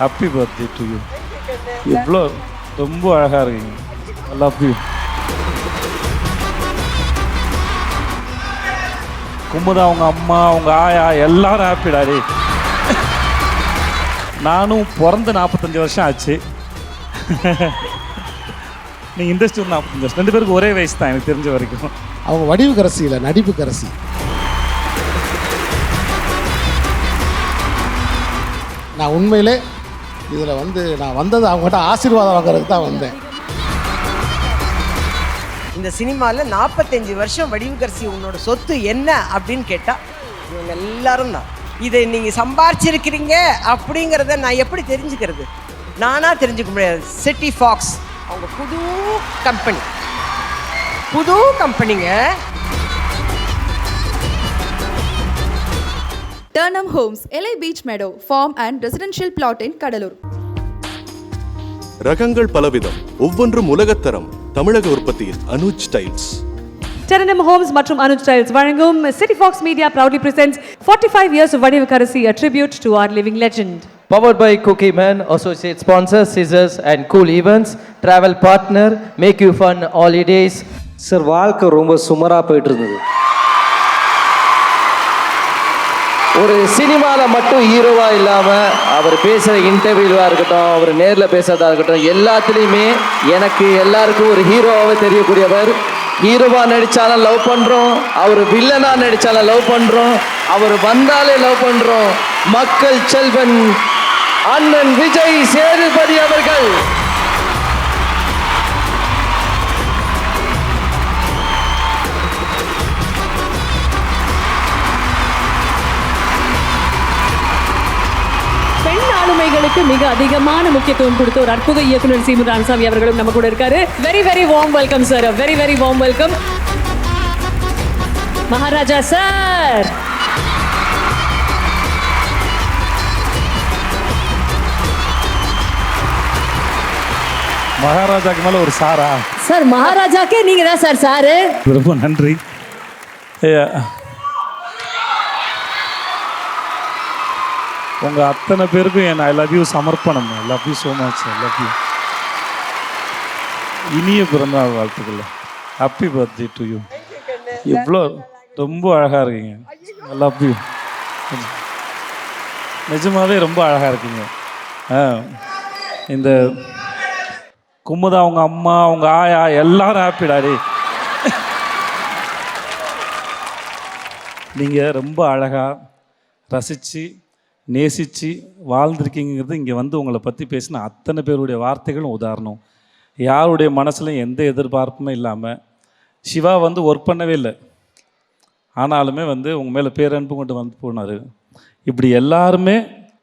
Happy birthday to you இவ்வளோ ரொம்ப அழகாக இருக்கீங்க. லவ் யூ குமுதா அவங்க அம்மா அவங்க ஆயா எல்லாரும் ஹாப்பி நானும் பிறந்து நாற்பத்தஞ்சு வருஷம் ஆச்சு. நீங்கள் இண்டஸ்ட்ரி வந்து நாற்பத்தஞ்சு வருஷம். ரெண்டு பேருக்கு ஒரே வயசு தான் எனக்கு தெரிஞ்ச வரைக்கும். அவங்க வடிவு கரசி இல்லை நடிப்பு கரசி. நான் உண்மையிலே இதில் வந்து நான் வந்தது அவங்ககிட்ட ஆசீர்வாதம் வாங்குறதுக்கு தான் வந்தேன். இந்த சினிமாவில் நாற்பத்தஞ்சு வருஷம் வடிவுகரசி உன்னோட சொத்து என்ன அப்படின்னு கேட்டால் இவங்க எல்லாரும் தான். இதை நீங்கள் சம்பாரிச்சிருக்கிறீங்க அப்படிங்கிறத நான் எப்படி தெரிஞ்சுக்கிறது? நானாக தெரிஞ்சுக்க முடியாது. சிட்டி ஃபாக்ஸ் அவங்க புது கம்பெனி புது கம்பெனிங்க Turnham Homes, LA Beach Meadow, farm and residential plot in Kadalur. ரகங்கள் பலவிதம் ஒவ்வொன்றும் உலகத்தரம் தமிழக உற்பத்தியில் அனுஜ் டைல்ஸ் Terenum Homes மற்றும் அனுஜ் ஸ்டைல்ஸ் வழங்கும் City Fox Media proudly presents 45 years of Vadivukkarasi a tribute to our living legend. Powered by Cookie Man, associate sponsor, Scissors and Cool Events, travel partner, make you fun holidays. Sir வாழ்க்கை ரொம்ப சுமராக போயிட்டு இருந்தது ஒரு சினிமாவில் மட்டும் ஹீரோவாக இல்லாமல் அவர் பேசுகிற இன்டர்வியூவாக இருக்கட்டும் அவர் நேரில் பேசுகிறதா இருக்கட்டும் எல்லாத்துலேயுமே எனக்கு எல்லாருக்கும் ஒரு ஹீரோவாகவே தெரியக்கூடியவர். ஹீரோவாக நடித்தாலும் லவ் பண்ணுறோம் அவர் வில்லனாக நடித்தாலும் லவ் பண்ணுறோம் அவர் வந்தாலே லவ் பண்ணுறோம் மக்கள் செல்வன் அண்ணன் விஜய் சேதுபதி அவர்கள். பெண் ஆளுமைகளுக்கு மிக அதிகமான முக்கியத்துவம் கொடுத்த ஒரு அற்புத இயக்குனர் சீமு ராமசாமி அவர்களும் நம்ம கூட இருக்காரு. Very very warm welcome sir very very warm welcome Maharaja sir மகாராஜாக்கு மேலே ஒரு சாரா? சார் மகாராஜாக்கே நீங்க தான் சார். சாரு ரொம்ப நன்றி. ஐயா. உங்க அத்தனை பேருக்கும் என் ஐ லவ் யூ சமர்ப்பணம். Love you so much love you இனிய பிறந்தநாள் வாழ்த்துக்கள் ஹாப்பி பர்த்டே டு யூ இவ்வளோ ரொம்ப அழகாக இருக்கீங்க. லவ் யூ நிஜமாவே ரொம்ப அழகாக இருக்கீங்க. ஆ இந்த குமுதா அவங்க அம்மா அவங்க ஆயா எல்லாரும் ஹாப்பி டாடி நீங்கள் ரொம்ப அழகாக ரசித்து நேசித்து வாழ்ந்திருக்கீங்கிறது இங்கே வந்து உங்களை பற்றி பேசின அத்தனை பேருடைய வார்த்தைகளும் உதாரணம். யாருடைய மனசுலையும் எந்த எதிர்பார்ப்புமே இல்லாமல் சிவா வந்து ஒர்க் பண்ணவே இல்லை. ஆனாலுமே வந்து உங்கள் மேலே பேரன்பு கொண்டு வந்து போனார். இப்படி எல்லாருமே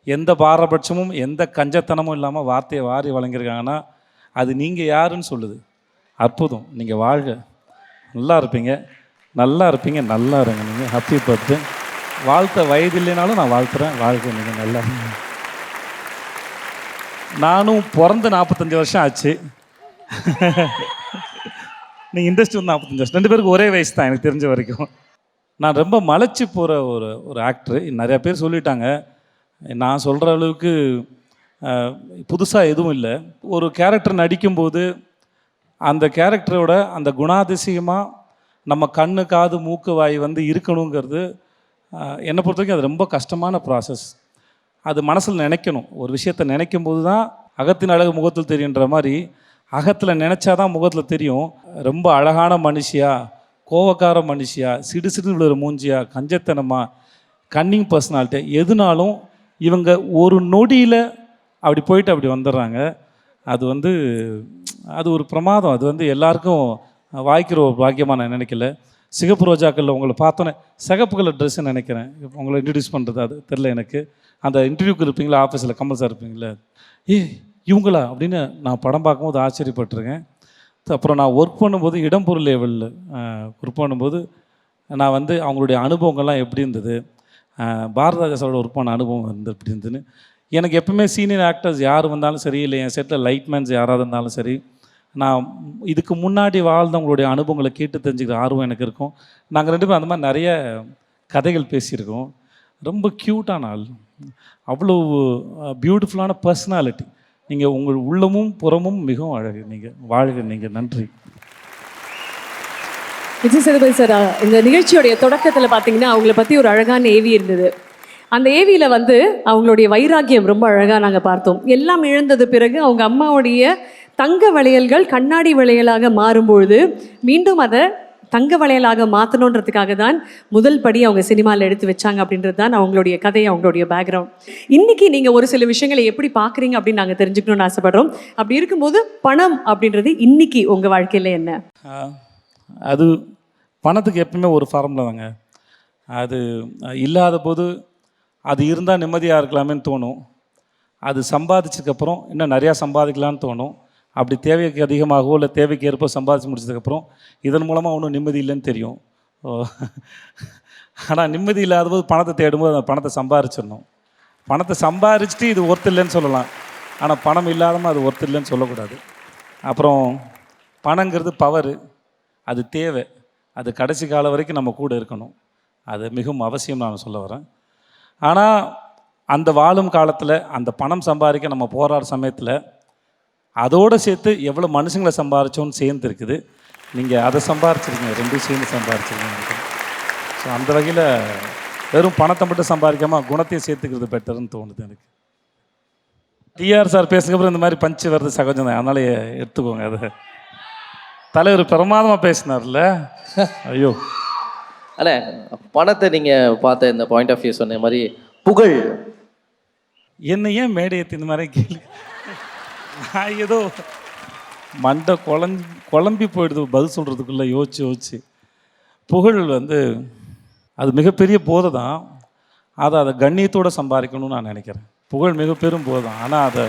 எந்த பாரபட்சமும் எந்த கஞ்சத்தனமும் இல்லாமல் வார்த்தையை வாரி வழங்கியிருக்காங்கன்னா அது நீங்கள் யாருன்னு சொல்லுது. அற்புதம். நீங்கள் வாழ்க. நல்லா இருப்பீங்க. நல்லா இருப்பீங்க. நல்லா இருங்க. நீங்கள் ஹாப்பி பர்த்டே வாழ்த்த வயது இல்லைனாலும் நான் வாழ்த்துறேன். வாழ்க்கை நீங்கள் நல்லா. நானும் பிறந்து நாற்பத்தஞ்சு வருஷம் ஆச்சு. நீங்கள் இண்டஸ்ட்ரி வந்து நாற்பத்தஞ்சு வருஷம். ரெண்டு பேருக்கு ஒரே வயசு தான் எனக்கு தெரிஞ்ச வரைக்கும். நான் ரொம்ப மலைச்சு போகிற ஒரு ஒரு ஆக்டர் நிறையா பேர் சொல்லிட்டாங்க. நான் சொல்கிற அளவுக்கு புதுசாக எதுவும் இல்லை. ஒரு கேரக்டர் நடிக்கும்போது அந்த கேரக்டரோட அந்த குணாதிசயமாக நம்ம கண்ணு காது மூக்கு வாய் வந்து இருக்கணுங்கிறது என்னை பொறுத்த வரைக்கும் அது ரொம்ப கஷ்டமான ப்ராசஸ் அது மனசில் நினைக்கணும். ஒரு விஷயத்தை நினைக்கும் போது தான் அகத்தின் அழகு முகத்தில் தெரியுன்ற மாதிரி அகத்தில் நினச்சா தான் முகத்தில் தெரியும். ரொம்ப அழகான மனுஷியா கோவக்கார மனுஷியா சிடு சிடு விழுற மூஞ்சியா கஞ்சத்தனமா கன்னிங் பர்சனாலிட்டி எதுனாலும் இவங்க ஒரு நொடியில் அப்படி போயிட்டு அப்படி வந்துடுறாங்க. அது வந்து அது ஒரு பிரமாதம். அது வந்து எல்லாருக்கும் வாய்க்கிற ஒரு பாக்கியமாக நான் நினைக்கல. சிகப்பு ரோஜாக்களில் உங்களை பார்த்தோன்னே சிகப்பு கலர் ட்ரெஸ்ஸு நினைக்கிறேன். உங்களை இன்ட்ரடியூஸ் பண்ணுறது அது தெரில எனக்கு. அந்த இன்டர்வியூக்கு இருப்பீங்களா ஆஃபீஸில் கமல் சார் ஏ இவங்களா? அப்படின்னு நான் படம் பார்க்கும்போது ஆச்சரியப்பட்டிருக்கேன். அப்புறம் நான் ஒர்க் பண்ணும்போது இடம்பொருள் லெவலில் ஒர்க் பண்ணும்போது நான் வந்து அவங்களுடைய அனுபவங்கள்லாம் எப்படி இருந்தது? பாரதராஜா சாரோட ஒர்க் பண்ண அனுபவம் வந்து எப்படி இருந்ததுன்னு. எனக்கு எப்பவுமே சீனியர் ஆக்டர்ஸ் யார் வந்தாலும் சரி இல்லை என் செட்டில் லைட்மேன்ஸ் யாராவது இருந்தாலும் சரி நான் இதுக்கு முன்னாடி வாழ்ந்தவங்களுடைய அனுபவங்களை கேட்டு தெரிஞ்சுக்கிற ஆர்வம் எனக்கு இருக்கும். நாங்கள் ரெண்டு பேரும் அந்த மாதிரி நிறைய கதைகள் பேசியிருக்கோம். ரொம்ப க்யூட்டான ஆள். அவ்வளோ பியூட்டிஃபுல்லான பர்சனாலிட்டி நீங்கள் உங்கள் உள்ளமும் புறமும் மிகவும் அழகு. நீங்கள் வாழ்க நீங்கள் நன்றி. விஜய் சேதுபதி சார் இந்த நிகழ்ச்சியோடைய தொடக்கத்தில் பார்த்தீங்கன்னா அவங்கள பற்றி ஒரு அழகான ஏவி இருந்தது. அந்த ஏவியில் வந்து அவங்களுடைய வைராக்கியம் ரொம்ப அழகாக நாங்கள் பார்த்தோம். எல்லாம் இழந்தது பிறகு அவங்க அம்மாவுடைய தங்க வளையல்கள் கண்ணாடி வளையலாக மாறும்பொழுது மீண்டும் அதை தங்க வளையலாக மாற்றணுன்றதுக்காக தான் முதல் படி அவங்க சினிமாவில் எடுத்து வச்சாங்க அப்படின்றது தான் அவங்களுடைய கதை அவங்களுடைய பேக்ரவுண்ட் இன்னைக்கு நீங்கள் ஒரு சில விஷயங்களை எப்படி பார்க்குறீங்க அப்படின்னு நாங்கள் தெரிஞ்சுக்கணும்னு ஆசைப்படுறோம். அப்படி இருக்கும்போது பணம் அப்படின்றது இன்னைக்கு உங்கள் வாழ்க்கையில் என்ன? அது பணத்துக்கு எப்பவுமே ஒரு ஃபார்முலா தாங்க. அது இல்லாத போது அது இருந்தால் நிம்மதியாக இருக்கலாமேன்னு தோணும். அது சம்பாதிச்சதுக்கப்புறம் இன்னும் நிறையா சம்பாதிக்கலான்னு தோணும். அப்படி தேவைக்கு அதிகமாகவோ இல்லை தேவைக்கு ஏற்ப சம்பாதிச்சு முடிச்சதுக்கப்புறம் இதன் மூலமாக ஒன்றும் நிம்மதி இல்லைன்னு தெரியும். ஆனால் நிம்மதி இல்லாத போது பணத்தை தேடும்போது அந்த பணத்தை சம்பாரிச்சிடணும். பணத்தை சம்பாரிச்சிட்டு இது ஒர்த்து இல்லைன்னு சொல்லலாம். ஆனால் பணம் இல்லாதமா அது ஒர்த்து இல்லைன்னு சொல்லக்கூடாது. அப்புறம் பணங்கிறது பவரு அது தேவை. அது கடைசி காலம் வரைக்கும் நம்ம கூட இருக்கணும். அது மிகவும் அவசியம் நான் சொல்ல வரேன். ஆனால் அந்த வாழும் காலத்தில் அந்த பணம் சம்பாதிக்க நம்ம போராடுற சமயத்தில் அதோடு சேர்த்து எவ்வளோ மனுஷங்களை சம்பாரிச்சோன்னு சேர்ந்து இருக்குது நீங்கள் அதை சம்பாரிச்சிருக்கீங்க ரெண்டும் சேர்ந்து சம்பாரிச்சிருக்கீங்க ஸோ அந்த வகையில் வெறும் பணத்தை மட்டும் சம்பாதிக்காம குணத்தையும் சேர்த்துக்கிறது பெட்டர்னு தோணுது எனக்கு. டிஆர் சார் பேசுனதுக்கப்புறம் இந்த மாதிரி பஞ்சு வருது சகஜம் தான் அதனால எடுத்துக்கோங்க அதை. தலைவர் பிரமாதமாக பேசினார்ல. ஐயோ. அண்ணே பணத்தை நீங்கள் பார்த்த இந்த பாயிண்ட் ஆஃப் வியூ சொன்ன மாதிரி புகழ். என்ன ஏன் இந்த மாதிரி கேள்வி நான் ஏதோ மண்டை குழம்பி குழம்பி போயிடுது பதில் சொல்கிறதுக்குள்ளே யோசிச்சு யோசிச்சு. புகழ் வந்து அது மிகப்பெரிய போதை தான் அதை அதை கண்ணியத்தோடு சம்பாதிக்கணும்னு நான் நினைக்கிறேன். புகழ் மிக பெரும் போதை தான் ஆனால் அதை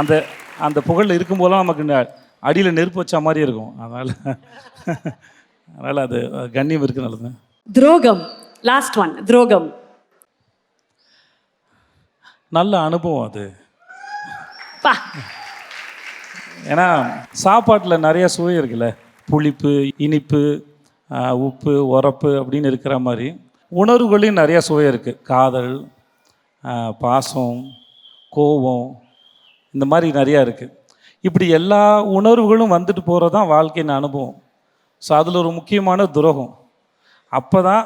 அந்த அந்த புகழில் இருக்கும்போதெல்லாம் நமக்கு அடியில் நெருப்பு வச்ச மாதிரி இருக்கும். அதனால் அதனால் அது கண்ணியம் இருக்கு நல்லது. துரோகம். லாஸ்ட் ஒன் துரோகம். நல்ல அனுபவம் அது. ஏன்னா சாப்பாட்டில் நிறைய சுவை இருக்குல்ல. புளிப்பு இனிப்பு உப்பு உரப்பு அப்படின்னு இருக்கிற மாதிரி உணர்வுகளையும் நிறைய சுவை இருக்குது காதல் பாசம் கோபம் இந்த மாதிரி நிறையா இருக்குது இப்படி எல்லா உணர்வுகளும் வந்துட்டு போகிறது தான் வாழ்க்கையின் அனுபவம். ஸோ அதில் ஒரு முக்கியமான துரோகம். அப்போ தான்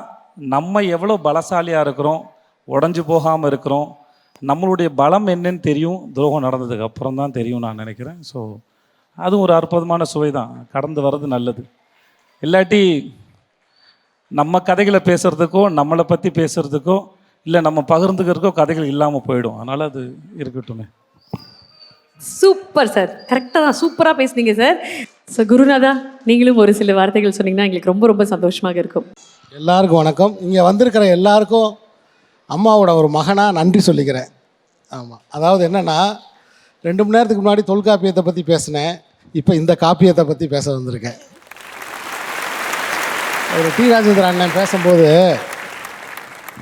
நம்ம எவ்வளோ பலசாலியாக இருக்கிறோம் உடஞ்சி போகாமல் இருக்கிறோம் நம்மளுடைய பலம் என்னன்னு தெரியும். துரோகம் நடந்ததுக்கு அப்புறம் தான் தெரியும் நான் நினைக்கிறேன். ஸோ அதுவும் ஒரு அற்புதமான சுவை தான். கடந்து வர்றது நல்லது. இல்லாட்டி நம்ம கதைகளை பேசுகிறதுக்கோ நம்மளை பற்றி பேசுகிறதுக்கோ இல்லை நம்ம பகிர்ந்துக்கிறதுக்கோ கதைகள் இல்லாமல் போயிடும். அதனால் அது இருக்கட்டுமே. Super sir. கரெக்டாக தான். சூப்பராக பேசுனீங்க சார். ஸோ குருநாதா நீங்களும் ஒரு சில வார்த்தைகள் சொன்னீங்கன்னா எங்களுக்கு ரொம்ப ரொம்ப சந்தோஷமாக இருக்கும். எல்லாருக்கும் வணக்கம். இங்கே வந்திருக்கிற எல்லாருக்கும் அம்மாவோட ஒரு மகனாக நன்றி சொல்லிக்கிறேன். ஆமாம் அதாவது என்னென்னா ரெண்டு மணி நேரத்துக்கு முன்னாடி தொல்காப்பியத்தை பற்றி பேசினேன். இப்போ இந்த காப்பியத்தை பற்றி பேச வந்திருக்கேன். ஒரு டி. ராஜேந்திர அண்ணன் பேசும்போது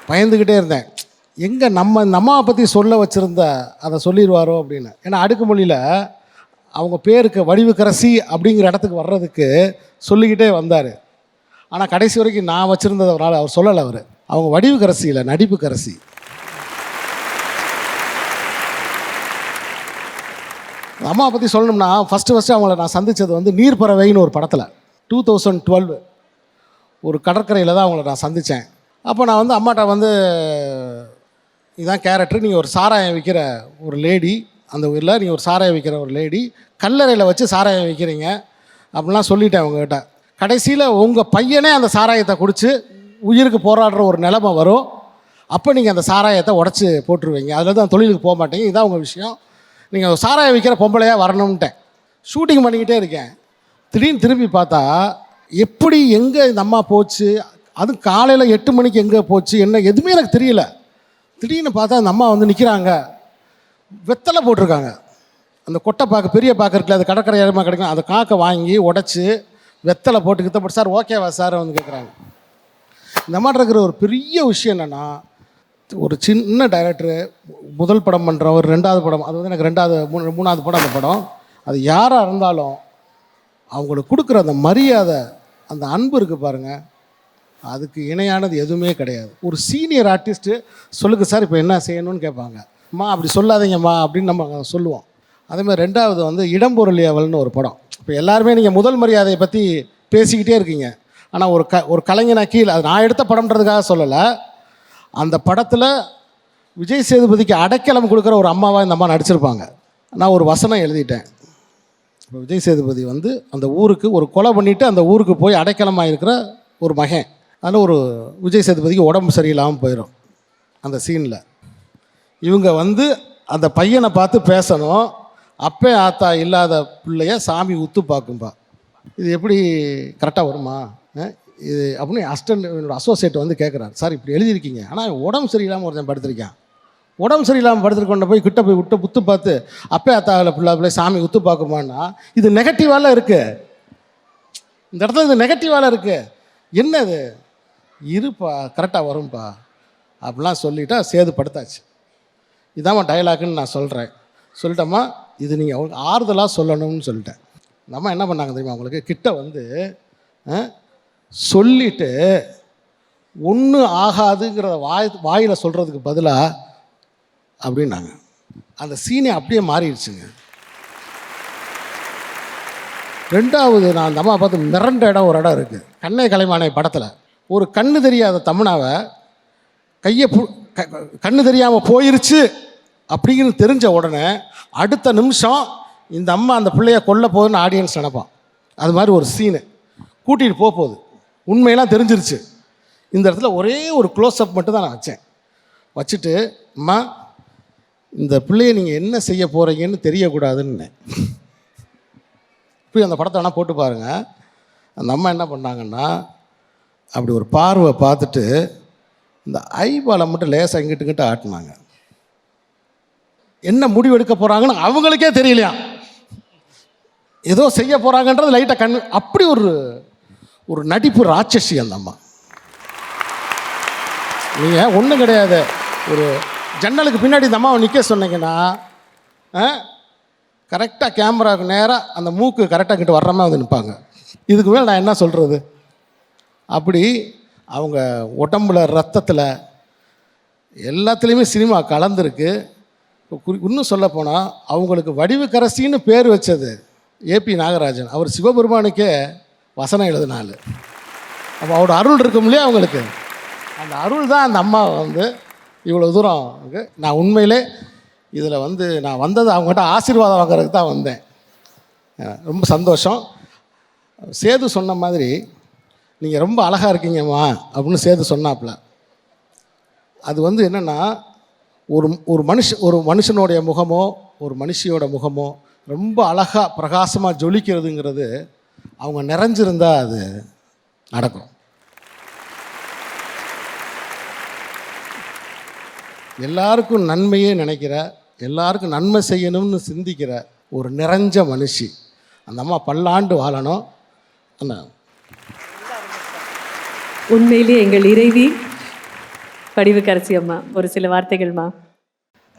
பயந்துக்கிட்டே இருந்தேன். எங்கே நம்ம இந்த அம்மாவை பற்றி சொல்ல வச்சுருந்த அதை சொல்லிடுவாரோ அப்படின்னு. ஏன்னா அடுக்குமொழியில் அவங்க பேருக்கு வடிவுக்கரசி அப்படிங்கிற இடத்துக்கு வர்றதுக்கு சொல்லிக்கிட்டே வந்தார். ஆனால் கடைசி வரைக்கும் நான் வச்சுருந்ததுனால அவர் சொல்லலை அவர். அவங்க வடிவுக்கரசி இல்லை நடிப்புக்கரசி அம்மாவை பற்றி சொல்லணும்னா ஃபஸ்ட்டு ஃபஸ்ட்டு அவங்கள நான் சந்தித்தது வந்து நீர்ப்பறவைன்னு ஒரு படத்தில். டூ தௌசண்ட் டுவெல் ஒரு கடற்கரையில் தான் அவங்கள நான் சந்தித்தேன் அப்போ நான் வந்து அம்மாட்ட வந்து இதான் கேரக்டர் நீங்கள் ஒரு சாராயம் விற்கிற ஒரு லேடி அந்த ஊரில் நீங்கள் ஒரு சாராயம் விற்கிற ஒரு லேடி கல்லறையில் வச்சு சாராயம் விற்கிறீங்க அப்படிலாம் சொல்லிட்டேன் அவங்ககிட்ட. கடைசியில் உங்கள் பையனே அந்த சாராயத்தை குடித்து உயிருக்கு போராடுற ஒரு நிலமை வரும். அப்போ நீங்கள் அந்த சாராயத்தை உடச்சி போட்டுருவீங்க. அதில் தான் தொழிலுக்கு போக மாட்டீங்க. இதான் உங்கள் விஷயம். நீங்கள் சாராயம் விற்கிற பொம்பளையாக வரணும்ன்ட்டேன் ஷூட்டிங் பண்ணிக்கிட்டே இருக்கேன். திடீர்னு திரும்பி பார்த்தா எப்படி எங்கே இந்த அம்மா போச்சு? அதுவும் காலையில் எட்டு மணிக்கு எங்கே போச்சு? என்ன எதுவுமே எனக்கு தெரியல. திடீர்னு பார்த்தா அந்த அம்மா வந்து நிற்கிறாங்க வெத்தலை போட்டிருக்காங்க. அந்த கொட்டை பாக்கு பெரிய பாக்கு இருக்குல்ல அது கடற்கரை இடமா கிடைக்கும். அதை காக்கை வாங்கி உடச்சி வெத்தலை போட்டு கித்தப்பட்டு சார் ஓகேவா சார் வந்து கேட்குறாங்க இந்த மாதிரி இருக்கிற ஒரு பெரிய விஷயம் என்னென்னா ஒரு சின்ன டைரக்டரு முதல் படம் பண்ணுறவர் ரெண்டாவது படம் அது வந்து எனக்கு ரெண்டாவது மூணு மூணாவது படம் அந்த படம். அது யாராக இருந்தாலும் அவங்களுக்கு கொடுக்குற அந்த மரியாதை அந்த அன்பு இருக்குது பாருங்கள் அதுக்கு இணையானது எதுவுமே கிடையாது. ஒரு சீனியர் ஆர்டிஸ்ட்டு சொல்லுங்க சார் இப்போ என்ன செய்யணும்னு கேட்பாங்க. அம்மா அப்படி சொல்லாதீங்கம்மா அப்படின்னு நம்ம சொல்லுவோம். அதேமாதிரி ரெண்டாவது வந்து இடம்பொருள் ஏவல்னு ஒரு படம். இப்போ எல்லாருமே நீங்கள் முதல் மரியாதையை பற்றி பேசிக்கிட்டே இருக்கீங்க. ஆனால் ஒரு க ஒரு கலைஞனா கீழே அது நான் எடுத்த படம்ன்றதுக்காக சொல்லலை. அந்த படத்தில் விஜய் சேதுபதிக்கு அடைக்கலம் கொடுக்குற ஒரு அம்மாவாக இந்த அம்மா நடிச்சிருப்பாங்க. நான் ஒரு வசனம் எழுதிட்டேன். இப்போ விஜய் சேதுபதி வந்து அந்த ஊருக்கு ஒரு கொலை பண்ணிவிட்டு அந்த ஊருக்கு போய் அடைக்கலமாக இருக்கிற ஒரு மகன். அதில் ஒரு விஜய் சேதுபதிக்கு உடம்பு சரியில்லாமல் போயிடும் அந்த சீனில். இவங்க வந்து அந்த பையனை பார்த்து பேசணும். அப்பே ஆத்தா இல்லாத பிள்ளைய சாமி உத்து பார்க்கும்பா. இது எப்படி கரெக்டாக வருமா? இது அப்படின்னு அஸ்டன்ட் என்னோடய அசோசியேட் வந்து கேட்குறாரு சார் இப்படி எழுதியிருக்கீங்க. ஆனால் உடம்பு சரியில்லாமல் ஒருத்தன் படுத்திருக்கான். உடம்பு சரியில்லாமல் படுத்துருக்கொண்ட போய் கிட்ட போய் விட்டு புத்து பார்த்து அப்பே அத்தாவில் பிள்ளை பிள்ளை சாமி உத்து பார்க்குமான்னா இது நெகட்டிவாலாம் இருக்குது இந்த இடத்துல இது நெகட்டிவாலாம் இருக்குது என்ன இது இருப்பா கரெக்டாக வரும்பா. அப்படிலாம் சொல்லிட்டா சேது படுத்தாச்சு. இதாம்மா டயலாக்குன்னு நான் சொல்கிறேன் சொல்லிட்டோமா இது நீங்கள் அவங்களுக்கு ஆறுதலாக சொல்லணும்னு சொல்லிட்டேன். நம்ம என்ன பண்ணாங்க தெரியுமா அவங்களுக்கு கிட்ட வந்து சொல்லிட்டு ஒன்றும் ஆகாதுங்கிற வாய் வாயில் சொல்கிறதுக்கு பதிலாக அப்படின்னாங்க. அந்த சீனே அப்படியே மாறிடுச்சுங்க. ரெண்டாவது நான் அந்த அம்மா பார்த்து மிரண்ட இடம் ஒரு இடம் இருக்குது கண்ணை கலைமானை படத்தில். ஒரு கண்ணு தெரியாத தமனாவை கையை பு கண்ணு தெரியாமல் போயிருச்சு அப்படிங்கிறது தெரிஞ்ச உடனே அடுத்த நிமிஷம் இந்த அம்மா அந்த பிள்ளைய கொல்ல போகுதுன்னு ஆடியன்ஸ் நினைப்பான். அது மாதிரி ஒரு சீனு கூட்டிகிட்டு போக போகுது. உண்மையெல்லாம் தெரிஞ்சிருச்சு. இந்த இடத்துல ஒரே ஒரு க்ளோஸ்அப் மட்டும் தான் நான் வச்சேன். வச்சுட்டு அம்மா இந்த பிள்ளைய நீங்கள் என்ன செய்ய போகிறீங்கன்னு தெரியக்கூடாதுன்னு. போய் அந்த படத்தை வேணால் போட்டு பாருங்கள் அந்த அம்மா என்ன பண்ணாங்கன்னா அப்படி ஒரு பார்வை பார்த்துட்டு இந்த ஐபாலை மட்டும் லேசாக இங்கிட்டு இங்கிட்ட ஆட்டினாங்க. என்ன முடிவு எடுக்க போகிறாங்கன்னு அவங்களுக்கே தெரியலையா ஏதோ செய்ய போகிறாங்கன்றது லைட்டாக கண் அப்படி ஒரு ஒரு நடிப்பு ராட்சசி அந்த அம்மா. நீங்கள் ஒன்றும் கிடையாது. ஒரு ஜன்னலுக்கு பின்னாடி இந்த அம்மாவை நிற்க சொன்னீங்கன்னா கரெக்டாக கேமராவுக்கு நேராக அந்த மூக்கு கரெக்டாக கிட்ட வர்ற மாதிரி வந்து நிற்பாங்க இதுக்கு மேலே நான் என்ன சொல்கிறது அப்படி அவங்க உடம்புல ரத்தத்தில் எல்லாத்துலேயுமே சினிமா கலந்துருக்கு. இப்போ குறி இன்னும் சொல்லப்போனால் அவங்களுக்கு வடிவுக்கரசின்னு பேர் வச்சது ஏபி நாகராஜன். அவர் சிவபெருமானுக்கே வசனம் எழுதினாள் அப்போ அவரோட அருள் இருக்கும் இல்லையா அவங்களுக்கு? அந்த அருள் தான் அந்த அம்மா வந்து இவ்வளோ தூரம் நான் உண்மையிலே இதில் வந்து நான் வந்தது அவங்ககிட்ட ஆசீர்வாதம் வாங்குறதுக்கு தான் வந்தேன். ரொம்ப சந்தோஷம். சேது சொன்ன மாதிரி நீங்கள் ரொம்ப அழகாக இருக்கீங்கம்மா அப்படின்னு சேது சொன்னாப்புல. அது வந்து என்னென்னா ஒரு ஒரு மனுஷ ஒரு மனுஷனுடைய முகமோ ஒரு மனுஷியோட முகமோ ரொம்ப அழகாக பிரகாசமாக ஜொலிக்கிறதுங்கிறது அவங்க நிறைஞ்சிருந்தா அது நடக்கும். எல்லாருக்கும் நன்மையே நினைக்கிற எல்லாருக்கும் நன்மை செய்யணும்னு சிந்திக்கிற ஒரு நிறைஞ்ச மனுஷி. அந்த அம்மா பல்லாண்டு வாழணும். என்ன உண்மையிலே எங்கள் இறைவி படிவுக்கரசி அம்மா ஒரு சில வார்த்தைகள்மா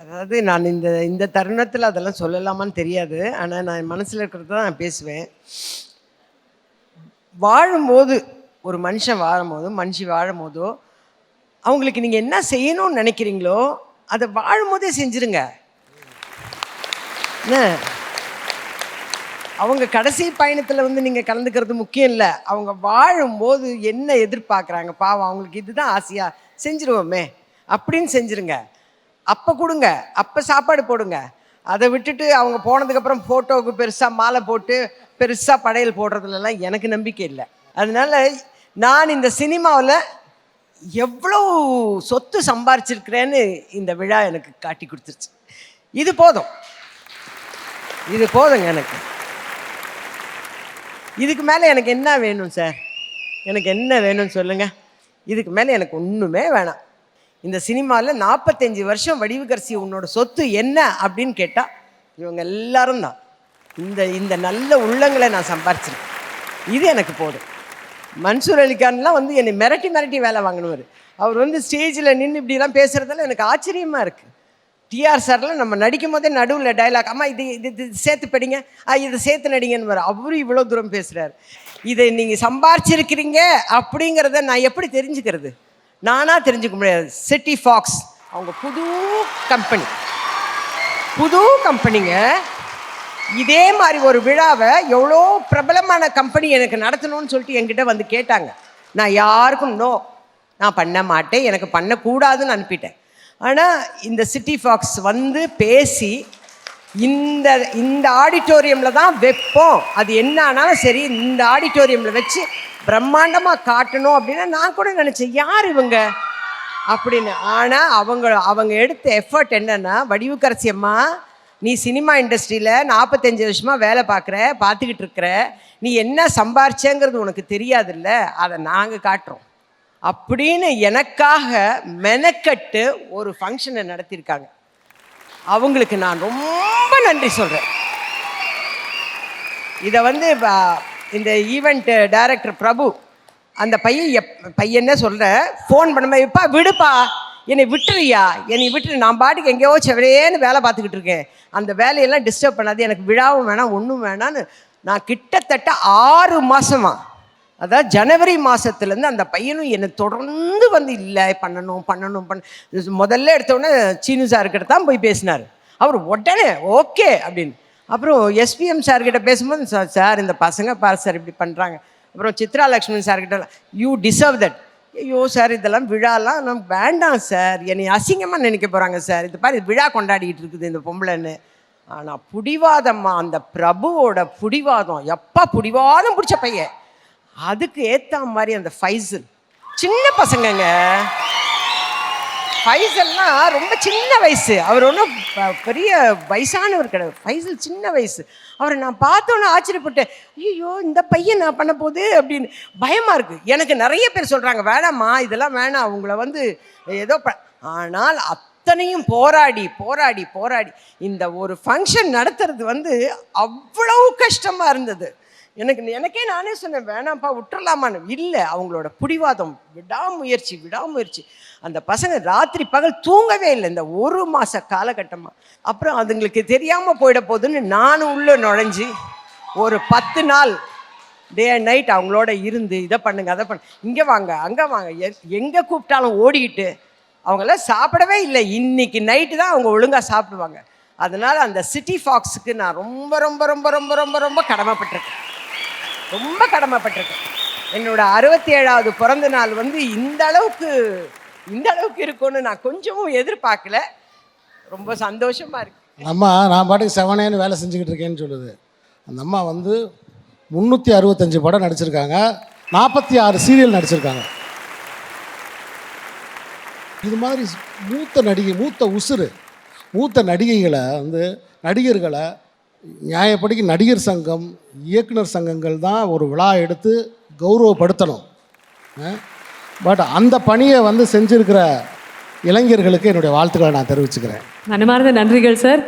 அதாவது நான் இந்த இந்த தருணத்தில் அதெல்லாம் சொல்லலாமான்னு தெரியாது. ஆனால் நான் மனசில் இருக்கிறத தான் நான் பேசுவேன். வாழும்போது ஒரு மனுஷன் வாழும்போது மனுஷி வாழும்போதோ அவங்களுக்கு நீங்கள் என்ன செய்யணும்னு நினைக்கிறீங்களோ அதை வாழும்போதே செஞ்சுருங்க. என்ன? அவங்க கடைசி பயணத்தில் வந்து நீங்கள் கலந்துக்கிறது முக்கியம் இல்லை. அவங்க வாழும்போது என்ன எதிர்பார்க்குறாங்க? பாவம் அவங்களுக்கு இதுதான் ஆசையாக செஞ்சுருவோமே. அப்படின்னு செஞ்சுருங்க. அப்போ கொடுங்க. அப்போ சாப்பாடு போடுங்க. அதை விட்டுட்டு அவங்க போனதுக்கப்புறம் ஃபோட்டோவுக்கு பெருசாக மாலை போட்டு பெருசாக படையல் போடுறதுலலாம் எனக்கு நம்பிக்கை இல்லை. அதனால் நான் இந்த சினிமாவில் எவ்வளோ சொத்து சம்பாரிச்சிருக்கிறேன்னு இந்த விழா எனக்கு காட்டி கொடுத்துருச்சு. இது போதும். இது போதுங்க எனக்கு. இதுக்கு மேலே எனக்கு என்ன வேணும் சார்? எனக்கு என்ன வேணும்னு சொல்லுங்கள் இதுக்கு மேலே எனக்கு ஒன்றுமே வேணாம். இந்த சினிமாவில் நாற்பத்தஞ்சு வருஷம் வடிவுகரசி உன்னோட சொத்து என்ன அப்படின்னு கேட்டால் இவங்க எல்லாரும் தான். இந்த இந்த நல்ல உள்ளங்களை நான் சம்பாரிச்சிருக்கேன். இது எனக்கு போதும். மன்சூர் அலிகான்லாம் வந்து என்னை மிரட்டி மிரட்டி வேலை வாங்கினவர். அவர் வந்து ஸ்டேஜில் நின்று இப்படிலாம் பேசுகிறதெல்லாம் எனக்கு ஆச்சரியமாக இருக்குது டிஆர் சார்ல நம்ம நடிக்கும் போதே நடுவில் டைலாக் அம்மா இது இது இது சேர்த்து படிங்க. ஆ இதை சேர்த்து நடிங்கன்னு அவரும் இவ்வளோ தூரம் பேசுகிறாரு இதை நீங்கள் சம்பாரிச்சிருக்கிறீங்க அப்படிங்கிறத நான் எப்படி தெரிஞ்சுக்கிறது? நானாக தெரிஞ்சுக்க முடியாது. சிட்டி ஃபாக்ஸ் அவங்க புது கம்பெனி புது கம்பெனிங்க இதே மாதிரி ஒரு விழாவை எவ்வளோ பிரபலமான கம்பெனி எனக்கு நடத்தணும்னு சொல்லிட்டு என்கிட்ட வந்து கேட்டாங்க. நான் யாருக்கும் நோ நான் பண்ண மாட்டேன். எனக்கு பண்ணக்கூடாதுன்னு அனுப்பிட்டேன். ஆனால் இந்த சிட்டி ஃபாக்ஸ் வந்து பேசி இந்த இந்த ஆடிட்டோரியமில் தான் வைப்போம். அது என்ன ஆனாலும் சரி இந்த ஆடிட்டோரியமில் வச்சு பிரம்மாண்டமாக காட்டணும் அப்படின்னா நான் கூட நினச்சேன் யார் இவங்க? அப்படின்னு. ஆனால் அவங்க அவங்க எடுத்த எஃபர்ட் என்னன்னா வடிவுக்கரசி அம்மா நீ சினிமா இண்டஸ்ட்ரியில் நாற்பத்தஞ்சு வருஷமாக வேலை பார்க்குற பார்த்துக்கிட்டு இருக்கிற நீ என்ன சம்பாரிச்சேங்கிறது உனக்கு தெரியாதுல்ல? அதை நாங்கள் காட்டுறோம். அப்படின்னு எனக்காக மெனக்கட்டு ஒரு ஃபங்க்ஷனை நடத்தியிருக்காங்க. அவங்களுக்கு நான் ரொம்ப நன்றி சொல்கிறேன் இதை வந்து இந்த ஈவெண்ட் டைரக்டர் பிரபு அந்த பையன் எப் பையன்னே சொல்கிறேன் ஃபோன் பண்ணும்போது எப்பா விடுப்பா. என்னை விட்டுறியா? என்னை விட்டுரு. நான் பாட்டுக்கு எங்கேயோ செவரேன்னு வேலை பார்த்துக்கிட்டு இருக்கேன். அந்த வேலையெல்லாம் டிஸ்டர்ப் பண்ணாது. எனக்கு விழாவும் வேணாம் ஒன்றும் வேணான்னு நான் கிட்டத்தட்ட ஆறு மாதமா அதாவது ஜனவரி மாதத்துலேருந்து அந்த பையனும் என்னை தொடர்ந்து வந்து இல்லை பண்ணணும் பண்ணணும் பண்ண முதல்ல எடுத்தோடனே சீனு சார்கிட்ட தான் போய் பேசினார். அவர் உடனே ஓகே அப்படின்னு. அப்புறம் எஸ்பிஎம் சார்கிட்ட பேசும்போது சார் சார் இந்த பசங்க பார் சார் இப்படி பண்ணுறாங்க அப்புறம் சித்ரா லக்ஷ்மண் சார்கிட்ட யூ டிசர்வ் தட் ஐயோ சார் இதெல்லாம் விழாலாம் நமக்கு வேண்டாம் சார். என்னை அசிங்கமாக நினைக்க போகிறாங்க சார். இது பாரு இது விழா கொண்டாடிக்கிட்டு இருக்குது இந்த பொம்பளைன்னு. ஆனால் புடிவாதம்மா அந்த பிரபுவோட புடிவாதம். எப்போ புடிவாதம் பிடிச்ச பையன். அதுக்கு ஏற்ற மாதிரி அந்த ஃபைசல். சின்ன பசங்கங்க. ஃபைசல்னா ரொம்ப சின்ன வயசு. அவர் ஒன்றும் பெரிய வயசானவர் கிடையாது. ஃபைசல் சின்ன வயசு. அவரை நான் பார்த்தோன்னே ஆச்சரியப்பட்டேன். ஐயோ இந்த பையன் நான் பண்ண போகுது அப்படின்னு பயமாக இருக்குது எனக்கு நிறைய பேர் சொல்கிறாங்க வேணாம்மா இதெல்லாம் வேணாம். அவங்கள வந்து ஏதோ ப ஆனால் அத்தனையும் போராடி போராடி போராடி இந்த ஒரு ஃபங்க்ஷன் நடத்துறது வந்து அவ்வளவு கஷ்டமாக இருந்தது. எனக்கு எனக்கே நானே சொன்னேன் வேணாம்ப்பா விட்டுறலாமான்னு. இல்லை அவங்களோட பிடிவாதம் விடாமுயற்சி விடாமுயற்சி. அந்த பசங்க ராத்திரி பகல் தூங்கவே இல்லை இந்த ஒரு மாத காலகட்டமாக அப்புறம் அதுங்களுக்கு தெரியாமல் போயிட போகுதுன்னு நானும் உள்ளே நுழைஞ்சி ஒரு பத்து நாள் டே அண்ட் நைட் அவங்களோட இருந்து இதை பண்ணுங்க அதை பண்ணு இங்கே வாங்க அங்கே வாங்க எங்கே கூப்பிட்டாலும் ஓடிக்கிட்டு அவங்களாம் சாப்பிடவே இல்லை. இன்னைக்கு நைட்டு தான் அவங்க ஒழுங்காக சாப்பிடுவாங்க. அதனால் அந்த சிட்டி ஃபாக்ஸுக்கு நான் ரொம்ப ரொம்ப ரொம்ப ரொம்ப ரொம்ப ரொம்ப கடமைப்பட்டிருக்கேன். ரொம்ப கடமைப்பட்டிருக்கேன். என்னோட அறுபத்தி ஏழாவது பிறந்த நாள் வந்து இந்த அளவுக்கு இந்த அளவுக்கு இருக்கும்னு நான் கொஞ்சமும் எதிர்பார்க்கல. ரொம்ப சந்தோஷமா இருக்கு. அம்மா நான் பாட்டுக்கு செவனேன்னு வேலை செஞ்சுக்கிட்டு இருக்கேன்னு சொல்லுது. அந்த அம்மா வந்து முந்நூற்றி அறுபத்தஞ்சு படம் நடிச்சிருக்காங்க. நாற்பத்தி ஆறு சீரியல் நடிச்சிருக்காங்க. இது மாதிரி மூத்த நடிகை மூத்த உசுறு மூத்த நடிகைகளை வந்து நடிகர்களை நியாயப்படிக்கு நடிகர் சங்கம் இயக்குனர் சங்கங்கள் தான் ஒரு விழா எடுத்து கௌரவப்படுத்தணும். பட் அந்த பணியை வந்து செஞ்சுருக்கிற இளைஞர்களுக்கு என்னுடைய வாழ்த்துக்களை நான் தெரிவிச்சுக்கிறேன். மனமார்ந்த நன்றிகள் சார்.